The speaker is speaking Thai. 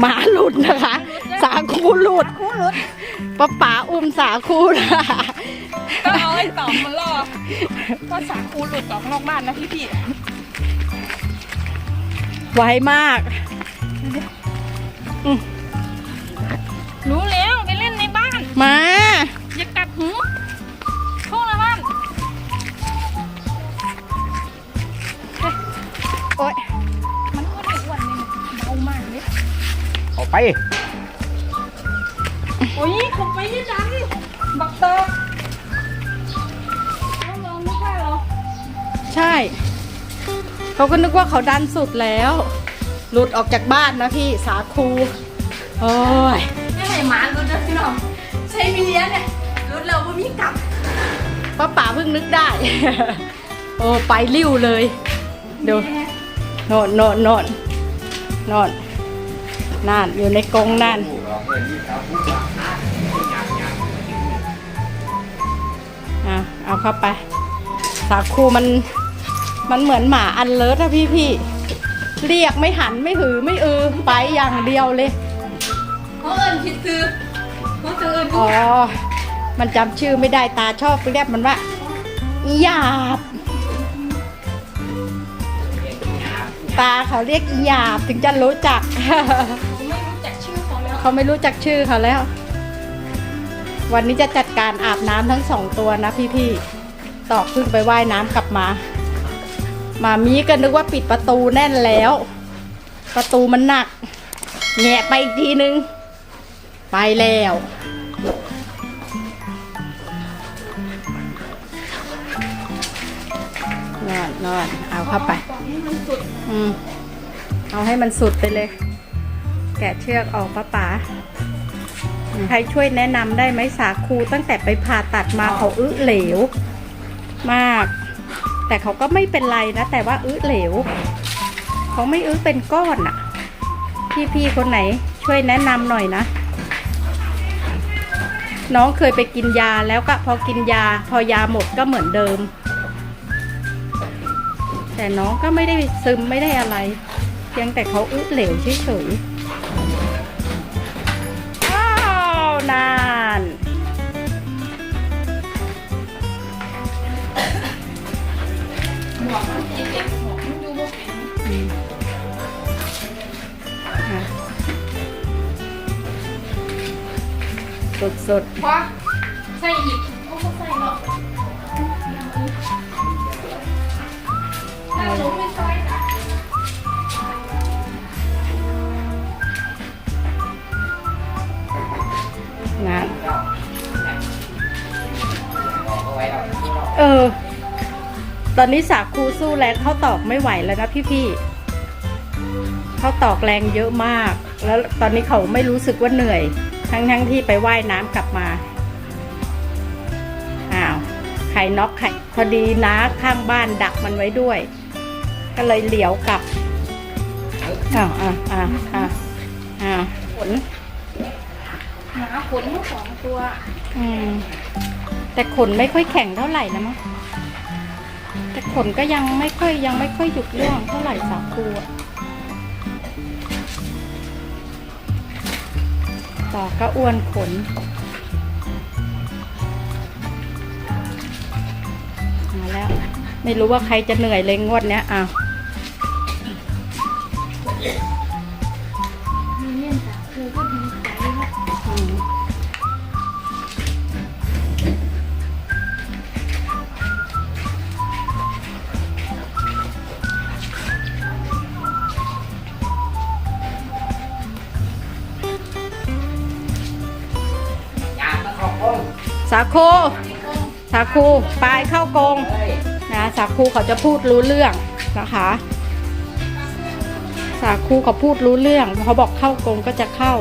หมาหลุดนะคะ สาคูหลุดป้าป๋าอุ้มสาคูนะก็เอาไอ้ต๋อมมาล่อก็สาคูหลุดออกนอกบ้านนะพี่พี่ไวมากๆรู้แล้วไปเล่นในบ้าน มา อย่ากัดหูามากเลยเอาไป โอ้ยผมไปยี่ดันบักเตอร์เขาลองนึกว่าเหรอ ใช่ เขาก็นึกว่าเขาดันสุดแล้ว หลุดออกจากบ้านนะพี่สาคู โอ้ย ไม่ให้หมารุดนะพี่น้องใช่มีเลี้ยงเนี่ยรุดเราก็มีกลับป้าป๋าเพิ่งนึกได้ โอ้ ไปริ้วเลย ดูโนนโนนโนนโนน นั่นอยู่ในกรงนั่น อะ เอาเข้าไป สาคูมัน มันเหมือนหมาอันเลิศอะพี่พี่ เรียกไม่หันไม่หือไม่อือไปอย่างเดียวเลยเขาเอิญคิดซื้อเขาซื้อเอิญอ๋อ มันจำชื่อไม่ได้ตาชอบเรียกมันว่าอีหยาบตาเขาเรียกอีหยาบถึงจะรู้จัก เขาไม่รู้จักชื่อเขาแล้ว วันนี้จะจัดการอาบน้ำทั้งสองตัวนะพี่ๆตอกเพึ่งไปว่ายน้ำกลับมา มามีก็นึกว่าปิดประตูแน่นแล้ว ประตูมันหนัก แงะไปอีกทีนึง ไปแล้วนอนนอนเอาเข้าไป อืม เอาให้มันสุดไปเลย แกะเชือกออกป้าป๋าใครช่วยแนะนำได้ไหมสาคูตั้งแต่ไปผ่าตัดมาเขาอึเหลว มาก แต่เขาก็ไม่เป็นไรนะ แต่ว่าอึเหลว เขาไม่อึเป็นก้อนอะพี่ๆคนไหนช่วยแนะนำหน่อยนะ น้องเคยไปกินยาแล้วก็พอกินยา พอยาหมดก็เหมือนเดิม แต่น้องก็ไม่ได้ซึมไม่ได้อะไรเพียงแต่เขาอึเหลวเฉยๆ หมวกมันเด็กหมวกมันดูว่เป็นอืมอะสุดว่าใส่อีกโอ้ก็ใส่เนาะถ้าหนูไม่ใส่นะๆงานเออ ตอนนี้สาคูสู้แรงเขาตอกไม่ไหวแล้วนะพี่ๆเขาตอกแรงเยอะมาก แล้วตอนนี้เขาไม่รู้สึกว่าเหนื่อย ทั้งๆที่ไปว่ายน้ำกลับมาอ้าวไข่น็อกไข่พอดีนะข้างบ้านดักมันไว้ด้วย ก็เลยเหลียวกลับอ้าวอ้าวอ้าวอ้าวอ้าวผลหมาขนทั้งสองตัว อืม แต่ขนไม่ค่อยแข็งเท่าไหร่นะมั้ง แต่ขนก็ยังไม่ค่อยยังไม่ค่อยหยุดร่วงเท่าไหร่สาคูอะต่อก็อ้วนขนมาแล้ว ไม่รู้ว่าใครจะเหนื่อยเลยงวดเนี้ยอ้าวมีเล่นแต่ครูก็ดีใจแล้วอืมยา สาคูสาคูปลายเข้ากงนะสาคูเขาจะพูดรู้เรื่องนะคะ สาคูเขาพูดรู้เรื่องเขาบอกเข้ากงก็จะเข้า